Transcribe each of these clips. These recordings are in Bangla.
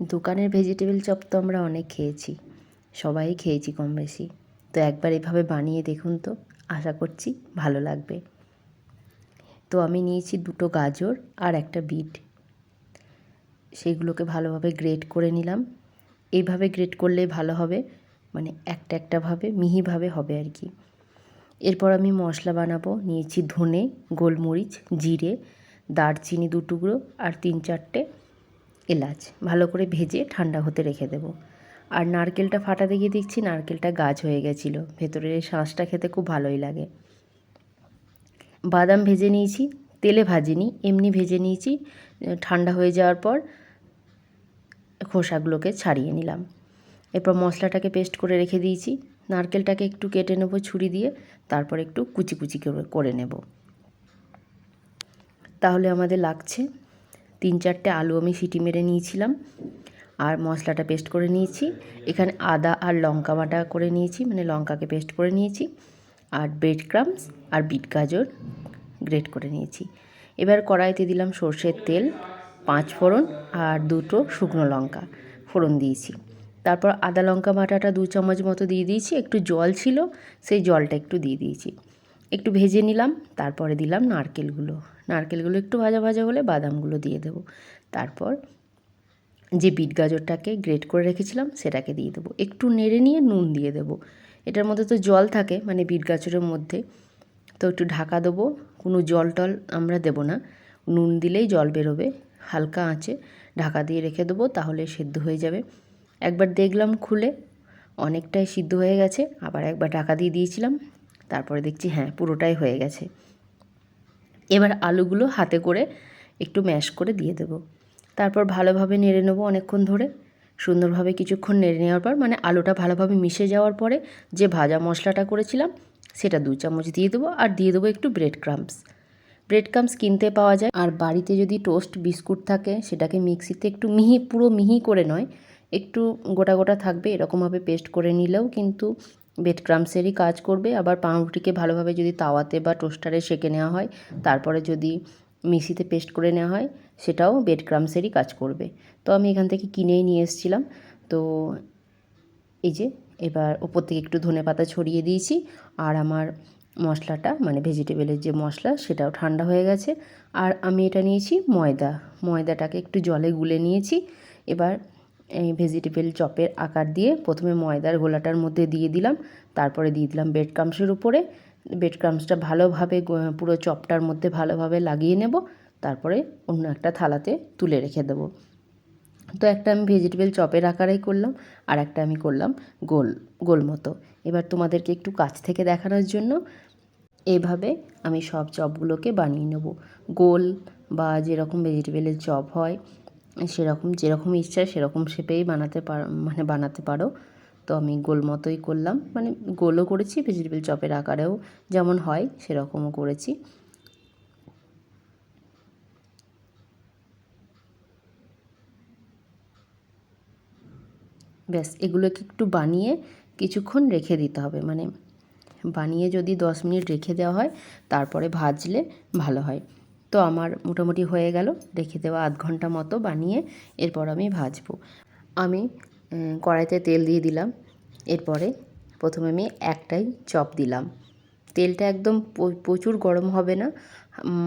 দোকানের ভেজিটেবিল চপ তো আমরা অনেক খেয়েছি। সবাই খেয়েছি কম বেশি। তো একবার এভাবে বানিয়ে দেখুন তো, আশা করছি ভালো লাগবে। তো আমি নিয়েছি দুটো গাজর আর একটা বিট। সেগুলোকে ভালোভাবে গ্রেট করে নিলাম। এইভাবে গ্রেট করলে ভালো হবে মানে একটা একটাভাবে মিহিভাবে হবে আর কি। এরপর আমি মশলা বানাবো। নিয়েছি ধনে, গোলমরিচ, জিরে, দারচিনি দু টুকরো আর তিন চারটে এলাচ ভালো করে ভেজে ঠান্ডা হতে রেখে দেবো। আর নারকেলটা ফাটাতে গিয়ে দেখছি নারকেলটা গাছ হয়ে গেছিল। ভেতরের এই শাঁসটা খেতে খুব ভালোই লাগে। বাদাম ভেজে নিয়েছি, তেলে ভাজিনি, এমনি ভেজে নিয়েছি। ঠান্ডা হয়ে যাওয়ার পর খোসাগুলোকে ছাড়িয়ে নিলাম। এরপর মশলাটাকে পেস্ট করে রেখে দিয়েছি। নারকেলটাকে একটু কেটে নেব ছুরি দিয়ে, তারপর একটু কুচি কুচি করে নেব। তাহলে আমাদের লাগছে তিন চারটে আলু আমি সিটি মেরে নিয়েছিলাম আর মশলাটা পেস্ট করে নিয়েছি। এখানে আদা আর লঙ্কা বাটা করে নিয়েছি মানে লঙ্কাকে পেস্ট করে নিয়েছি। আর ব্রেড ক্রামস আর বিট গাজর গ্রেট করে নিয়েছি। এবার কড়াইতে দিলাম সর্ষের তেল, পাঁচ ফোড়ন আর দুটো শুকনো লঙ্কা ফোড়ন দিয়েছি। তারপর আদা লঙ্কা বাটাটা দু চামচ মতো দিয়ে দিয়েছি, একটু জল ছিল, সেই জলটা একটু দিয়ে দিয়েছি। একটু ভেজে নিলাম, তারপরে দিলাম নারকেলগুলো। নারকেলগুলো একটু ভাজা ভাজা হলে বাদামগুলো দিয়ে দেবো। তারপর যে বিট গাজরটাকে গ্রেট করে রেখেছিলাম সেটাকে দিয়ে দেবো। একটু নেড়ে নিয়ে নুন দিয়ে দেবো। এটার মধ্যে তো জল থাকে মানে বিট গাজরের মধ্যে। তো একটু ঢাকা দেবো, কোনো জল টল আমরা দেবো না। নুন দিলেই জল বেরোবে, হালকা আঁচে ঢাকা দিয়ে রেখে দেবো, তাহলে সেদ্ধ হয়ে যাবে। একবার দেখলাম খুলে, অনেকটাই সিদ্ধ হয়ে গেছে, আবার একবার ঢাকা দিয়ে দিয়েছিলাম। তারপরে দেখছি হ্যাঁ পুরোটাই হয়ে গেছে। এবার আলুগুলো হাতে করে একটু ম্যাশ করে দিয়ে দেবো। তারপর ভালোভাবে নেড়ে নেব অনেকক্ষণ ধরে। সুন্দরভাবে কিছুক্ষণ নেড়ে নেওয়ার পর মানে আলুটা ভালোভাবে মিশে যাওয়ার পরে যে ভাজা মশলাটা করেছিলাম, সেটা দু চামচ দিয়ে দেবো আর দিয়ে দেবো একটু ব্রেড ক্রাম্পস ব্রেড ক্রাম্পস কিনতে পাওয়া যায়। আর বাড়িতে যদি টোস্ট বিস্কুট থাকে, সেটাকে মিক্সিতে একটু মিহি, পুরো মিহি করে নয়, একটু গোটা গোটা থাকবে, এরকমভাবে পেস্ট করে নিলেও কিন্তু ব্রেড ক্রামসেরই কাজ করবে। আবার পাউরুটিকে ভালোভাবে যদি তাওয়াতে বা টোস্টারে সেঁকে নেওয়া হয়, তারপরে যদি মিক্সিতে পেস্ট করে নেওয়া হয়, সেটাও বেড ক্রামসেরই কাজ করবে। তো আমি এখান থেকে কিনেই নিয়ে এসেছিলাম। তো এই যে, এবার ওপর থেকে একটু ধনে পাতা ছড়িয়ে দিয়েছি। আর আমার মশলাটা মানে ভেজিটেবলের যে মশলা, সেটাও ঠান্ডা হয়ে গেছে। আর আমি এটা নিয়েছি ময়দা। ময়দাটাকে একটু জলে গুলে নিয়েছি। এবার ভেজিটেবল চপের আকার দিয়ে প্রথমে ময়দার গোলাটার মধ্যে দিয়ে দিলাম, তারপরে দিয়ে দিলাম ব্রেড ক্রামসের উপরে। ব্রেড ক্রামসটা ভালোভাবে পুরো চপটার মধ্যে ভালোভাবে লাগিয়ে নেব, তারপরে অন্য একটা থালাতে তুলে রেখে দেবো। তো একটা আমি ভেজিটেবল চপের আকারেই করলাম, আর একটা আমি করলাম গোল গোল মতো। এবার তোমাদেরকে একটু কাছ থেকে দেখানোর জন্য এভাবে আমি সব চপগুলোকে বানিয়ে নেব। গোল বা যেরকম ভেজিটেবলের চপ হয় সেরকম, যেরকম ইচ্ছা, সেরকম শেপেই বানাতে পারো মানে বানাতে পারো। তো আমি গোল মতোই করলাম। মানে গোলও করেছি ভেজিটেবল চপের আকারেও যেমন হয়, সেরকমও করেছি। ব্যাস, এগুলোকে একটু বানিয়ে কিছুক্ষণ রেখে দিতে হবে। মানে বানিয়ে যদি দশ মিনিট রেখে দেওয়া হয়, তারপরে ভাজলে ভালো হয়। তো আমার মোটামুটি হয়ে গেল। রেখে দেওয়া আধ ঘণ্টা মতো বানিয়ে এরপর আমি ভাজবো। আমি কড়াইতে তেল দিয়ে দিলাম। এরপরে প্রথমে আমি একটাই চপ দিলাম। তেলটা একদম প্রচুর গরম হবে না,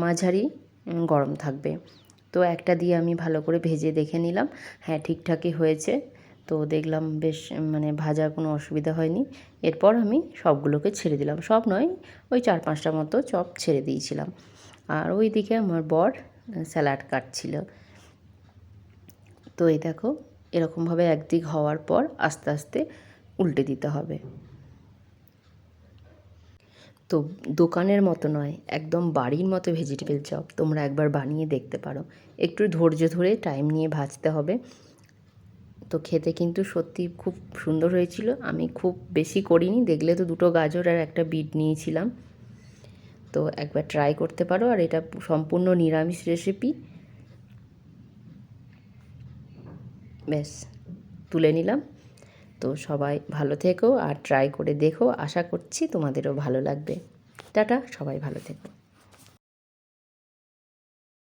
মাঝারি গরম থাকবে। তো একটা দিয়ে আমি ভালো করে ভেজে দেখে নিলাম। হ্যাঁ ঠিকঠাকই হয়েছে। তো দেখলাম বেশ মানে ভাজার কোনো অসুবিধা হয়নি। এরপর আমি সবগুলোকে ছেড়ে দিলাম। সব নয়, ওই চার পাঁচটা মতো চপ ছেড়ে দিয়েছিলাম। আর ওই দিকে আমার বর স্যালাড কাটছিল। তো এই দেখো, এরকমভাবে একদিক হওয়ার পর আস্তে আস্তে উল্টে দিতে হবে। তো দোকানের মতো নয়, একদম বাড়ির মতো ভেজিটেবল চপ তোমরা একবার বানিয়ে দেখতে পারো। একটু ধৈর্য ধরে টাইম নিয়ে ভাজতে হবে। তো খেতে কিন্তু সত্যি খুব সুন্দর হয়েছিল। আমি খুব বেশি করিনি, দেখলে তো দুটো গাজর আর একটা বিট নিয়েছিলাম। তো একবার ট্রাই করতে পারো আর এটা সম্পূর্ণ নিরামিষ রেসিপি ব্যাস, তুলে নিলাম। তো সবাই ভালো থেকো আর ট্রাই করে দেখো। আশা করছি তোমাদেরও ভালো লাগবে। টাটা, সবাই ভালো থেকো।